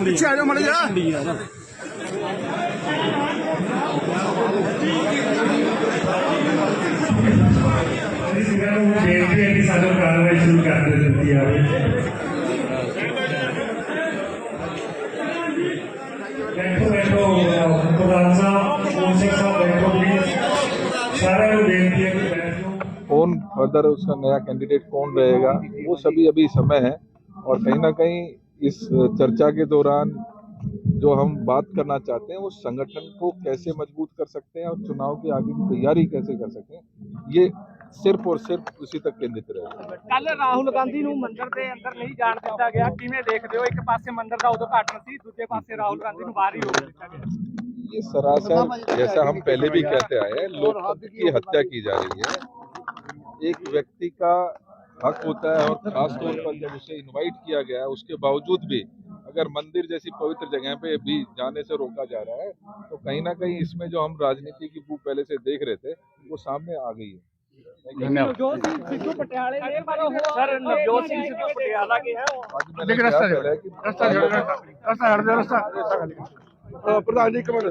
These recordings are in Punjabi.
ਪਿੱਛੇ ਆ ਜਾਓ ਮੜ ਜਾ ਦੇਖਦੇ ਕਿ ਸਾਨੂੰ ਕਾਰਵਾਈ ਸ਼ੁਰੂ ਕਰ ਦੇ ਦਿੱਤੀ ਜਾਵੇ ਬੈਠੋ ਬੈਠੋ ਪ੍ਰਧਾਨ ਸਾਹਿਬ ਸਿੰਘ ਸਾਹਿਬ ਬੈਠੋ ਪਲੀਜ਼ ਸਾਰਿਆਂ ਨੂੰ ਬੇਨਤੀ ਹੈ कौन फर्दर उसका नया कैंडिडेट कौन रहेगा वो सभी अभी समय है और कहीं ना कहीं इस चर्चा के दौरान जो हम बात करना चाहते हैं वो संगठन को कैसे मजबूत कर सकते हैं और चुनाव की आगे की तैयारी कैसे कर सकते हैं ये सिर्फ और सिर्फ उसी तक केंद्रित रहेगा ਕੱਲ ਰਾਹੁਲ ਗਾਂਧੀ ਨੂੰ ਮੰਦਰ ਦੇ ਅੰਦਰ ਨਹੀਂ ਜਾਣ ਦਿੱਤਾ ਗਿਆ ਕਿਵੇਂ ਦੇਖਦੇ ਹੋ ਇੱਕ ਪਾਸੇ ਮੰਦਰ ਦਾ ਉਦਘਾਟਨ ਸੀ ਦੂਜੇ ਪਾਸੇ ਰਾਹੁਲ ਗਾਂਧੀ ਨੂੰ ਬਾਹਰ ਹੀ ਰੋਕ ਦਿੱਤਾ ਗਿਆ ये सरासर जैसा हम पहले भी कहते आए हैं लोकतंत्र की हत्या की जा रही है एक व्यक्ति का हक होता है और खासतौर पर जब उसे इनवाइट किया गया है उसके बावजूद भी अगर मंदिर जैसी पवित्र जगह पे भी जाने से रोका जा रहा है तो कहीं ना कहीं इसमें जो हम राजनीति की भूख पहले से देख रहे थे वो सामने आ गई है प्रधान जी कमल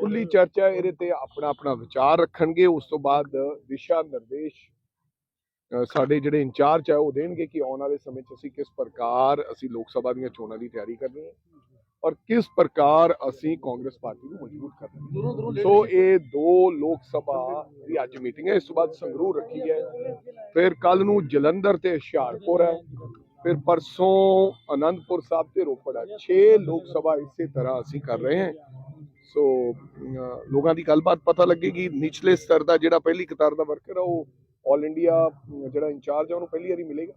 ਖੁੱਲੀ ਚਰਚਾ ਇਹਦੇ ਤੇ ਆਪਣਾ ਆਪਣਾ ਵਿਚਾਰ ਰੱਖਣਗੇ। ਉਸ ਤੋਂ ਬਾਅਦ ਦਿਸ਼ਾ ਨਿਰਦੇਸ਼ ਸਾਡੇ ਜਿਹੜੇ ਇੰਚਾਰਜ ਹੈ ਉਹ ਦੇਣਗੇ ਕਿ ਆਉਣ ਵਾਲੇ ਸਮੇਂ 'ਚ ਅਸੀਂ ਕਿਸ ਪ੍ਰਕਾਰ ਅਸੀਂ ਲੋਕ ਸਭਾ ਦੀਆਂ ਚੋਣਾਂ ਦੀ ਤਿਆਰੀ ਕਰਨੀ ਹੈ ਔਰ ਕਿਸ ਪ੍ਰਕਾਰ ਅਸੀਂ ਕਾਂਗਰਸ ਪਾਰਟੀ ਨੂੰ ਮਜ਼ਬੂਤ ਕਰਨਾ ਹੈ। ਸੋ ਇਹ ਦੋ ਲੋਕ ਸਭਾ ਦੀ ਅੱਜ ਮੀਟਿੰਗ ਹੈ। ਇਸ ਤੋਂ ਬਾਅਦ ਸੰਗਰੂਰ ਰੱਖੀ ਹੈ। ਫਿਰ ਕੱਲ ਨੂੰ ਜਲੰਧਰ ਤੇ ਹੁਸ਼ਿਆਰਪੁਰ ਹੈ। ਫਿਰ ਪਰਸੋਂ ਆਨੰਦਪੁਰ ਸਾਹਿਬ ਤੇ ਰੋਪੜ ਹੈ। 6 ਲੋਕ ਸਭਾ ਇਸੇ ਤਰ੍ਹਾਂ ਅਸੀਂ ਕਰ ਰਹੇ ਹਾਂ। ਸੋ ਲੋਕਾਂ ਦੀ ਗੱਲਬਾਤ ਪਤਾ ਲੱਗੇਗੀ ਨਿਚਲੇ ਸਤਰ ਦਾ ਜਿਹੜਾ ਪਹਿਲੀ ਕਤਾਰ ਦਾ ਵਰਕਰ ਹੈ ਉਹ 올 ਇੰਡੀਆ ਜਿਹੜਾ ਇੰਚਾਰਜ ਹੈ ਉਹਨੂੰ ਪਹਿਲੀ ਵਾਰੀ ਮਿਲੇਗਾ?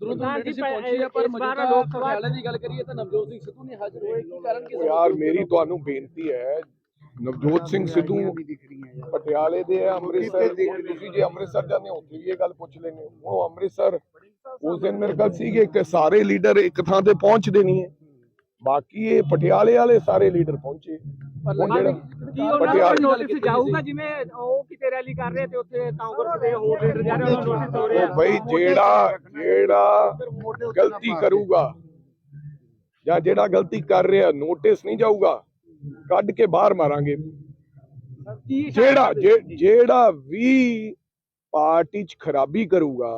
ਦੂਰੋਂ ਦੂਰੋਂ ਲੀਡਰਸ਼ਿਪ ਪਹੁੰਚੀ ਹੈ ਪਰ ਮੌਜੂਦਾ ਲੋਕ ਪਟਿਆਲੇ ਦੀ ਗੱਲ ਕਰੀਏ ਤਾਂ ਨਵਜੋਤ ਸਿੰਘ ਸਿੱਧੂ ਨਹੀਂ ਹਾਜ਼ਰ ਹੋਏ ਕੀ ਕਾਰਨ ਉਹ ਯਾਰ ਮੇਰੀ ਤੁਹਾਨੂੰ ਬੇਨਤੀ ਹੈ ਨਵਜੋਤ ਸਿੰਘ ਸਿੱਧੂ ਪਟਿਆਲੇ ਦੇ ਆ ਅੰਮ੍ਰਿਤਸਰ। ਦੇ ਤੁਸੀਂ ਜੇ। ਅੰਮ੍ਰਿਤਸਰ ਜਾਂਦੇ ਹੋ ਉੱਥੇ ਵੀ ਇਹ ਗੱਲ ਪੁੱਛ ਲੈਣੇ ਉਹ ਅੰਮ੍ਰਿਤਸਰ ਉਸ ਦਿਨ ਮੇਰੇ ਖਿਆਲ ਸੀਗੇ ਕਿ ਸਾਰੇ ਲੀਡਰ ਇੱਕ ਥਾਂ ਤੇ ਪਹੁੰਚਦੇ ਨਹੀਂ ਹੈ। ਬਾਕੀ ਇਹ ਪਟਿਆਲੇ ਵਾਲੇ ਸਾਰੇ ਲੀਡਰ ਪਹੁੰਚੇ। ਹੁਣ ਜਿਹੜਾ ਕੀ ਉਹਨਾਂ ਨੂੰ ਪਟਿਆਲੇ ਨੋਟਿਸ ਜਾਊਗਾ ਜਿਵੇਂ ਉਹ ਕਿਤੇ ਰੈਲੀ ਕਰ ਰਹੇ ਤੇ ਉੱਥੇ ਕਾਂਗਰਸ ਦੇ ਹੋਰ ਲੀਡਰ ਜਾ ਰਹੇ ਉਹਨਾਂ ਨੂੰ ਨੋਟਿਸ ਹੋ ਰਿਹਾ। ਉਹ ਬਈ ਜਿਹੜਾ ਜਿਹੜਾ ਗਲਤੀ ਕਰੂਗਾ ਜਾਂ ਜਿਹੜਾ ਗਲਤੀ ਕਰ ਰਿਹਾ ਨੋਟਿਸ ਨਹੀਂ ਜਾਊਗਾ ਕੱਢ ਕੇ ਬਾਹਰ ਮਾਰਾਂਗੇ। ਜਿਹੜਾ ਜਿਹੜਾ ਵੀ ਪਾਰਟੀ 'ਚ ਖਰਾਬੀ ਕਰੂਗਾ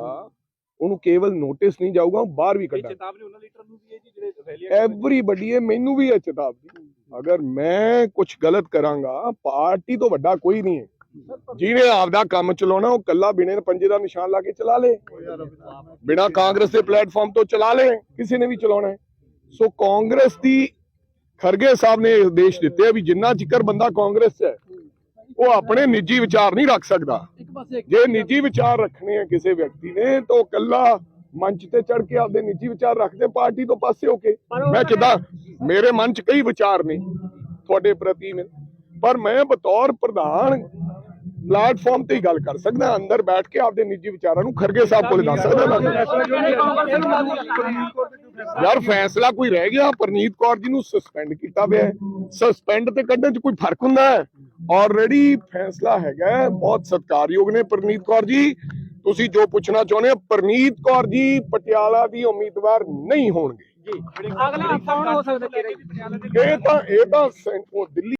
ਉਹਨੂੰ ਕੇਵਲ ਨੋਟਿਸ ਨਹੀਂ ਜਾਊਗਾ ਉਹ ਬਾਹਰ ਵੀ ਕੱਢਾਂਗੇ। ਚੇਤਾਵਨੀ ਉਹਨਾਂ ਲੀਡਰ ਨੂੰ ਵੀ ਹੈ ਜੀ ਜਿਹੜੇ ਰੈਲੀ ਐਵਰੀਬਡੀ ਇਹ ਮੈਨੂੰ ਵੀ ਇਹ ਚੇਤਾਵਨੀ। ਅਗਰ ਮੈਂ ਕੁਝ ਗਲਤ ਕਰਾਂਗਾ ਪਾਰਟੀ ਤੋਂ ਵੱਡਾ ਕੋਈ ਨਹੀਂ ਹੈ। ਜਿਹਨੇ ਆਪਦਾ ਕੰਮ ਚਲਾਉਣਾ ਉਹ ਕੱਲਾ ਬਿਨੇ ਪੰਜੇ ਦਾ ਨਿਸ਼ਾਨ ਲਾ ਕੇ ਚਲਾ ਲੇ। ਬਿਨਾ ਕਾਂਗਰਸ ਦੇ ਪਲੇਟਫਾਰਮ ਤੋਂ ਚਲਾ ਲੇ ਕਿਸੇ ਨੇ ਵੀ ਚਲਾਉਣਾ ਸੋ ਕਾਂਗਰਸ ਦੀ ਖਰਗੇ ਸਾਹਿਬ ਨੇ ਉਦੇਸ਼ ਦਿੱਤੇ ਵੀ ਜਿੰਨਾ ਚਿਕਰ ਬੰਦਾ ਕਾਂਗਰਸ 'ਚ ਹੈ ਉਹ ਆਪਣੇ ਨਿੱਜੀ ਵਿਚਾਰ ਨਹੀਂ ਰੱਖ ਸਕਦਾ। ਜੇ ਨਿੱਜੀ ਵਿਚਾਰ ਰੱਖਣੇ ਆ ਕਿਸੇ ਵਿਅਕਤੀ ਨੇ ਤਾਂ ਉਹ ਕੱਲਾ ਮੰਚ ਤੇ ਚੜ ਕੇ ਆਪਦੇ ਨਿੱਜੀ ਵਿਚਾਰ ਰੱਖਦੇ ਪਾਰਟੀ ਤੋਂ ਪਾਸੇ ਹੋ ਕੇ। ਮੈਂ ਕਿਦਾਂ ਮੇਰੇ ਮਨ 'ਚ ਕਈ ਵਿਚਾਰ ਨੇ ਤੁਹਾਡੇ ਪ੍ਰਤੀ ਪਰ ਮੈਂ ਬਤੌਰ ਪ੍ਰਧਾਨ ਪਲੇਟਫਾਰਮ ਤੇ ਹੀ ਗੱਲ ਕਰ ਸਕਦਾ, ਅੰਦਰ ਬੈਠ ਕੇ ਆਪਦੇ ਨਿੱਜੀ ਵਿਚਾਰਾਂ ਨੂੰ ਖਰਗੇ ਸਾਹਿਬ ਕੋਲ ਦੱਸ ਸਕਦਾ ਯਾਰ ਫੈਸਲਾ ਕੋਈ ਰਹਿ ਗਿਆ, ਪਰਨੀਤ ਕੌਰ ਜੀ ਨੂੰ ਸਸਪੈਂਡ ਕੀਤਾ ਪਿਆ ਸਸਪੈਂਡ ਤੇ ਕੱਢਣ 'ਚ ਕੋਈ ਫ਼ਰਕ ਹੁੰਦਾ ਹੈ? ਆਲਰੇਡੀ ਫੈਸਲਾ ਹੈਗਾ ਬਹੁਤ ਸਤਿਕਾਰਯੋਗ ਨੇ ਪਰਨੀਤ ਕੌਰ ਜੀ। ਤੁਸੀਂ ਜੋ ਪੁੱਛਣਾ ਚਾਹੁੰਦੇ ਹੋ, ਪਰਨੀਤ ਕੌਰ ਜੀ ਪਟਿਆਲਾ ਦੀ ਉਮੀਦਵਾਰ ਨਹੀਂ ਹੋਣਗੇ। ਅਗਲਾ ਕੌਣ ਹੋ ਸਕਦਾ ਇਹ ਤਾਂ ਇਹ ਤਾਂ ਸੈਂ- ਉਹ ਦਿੱਲੀ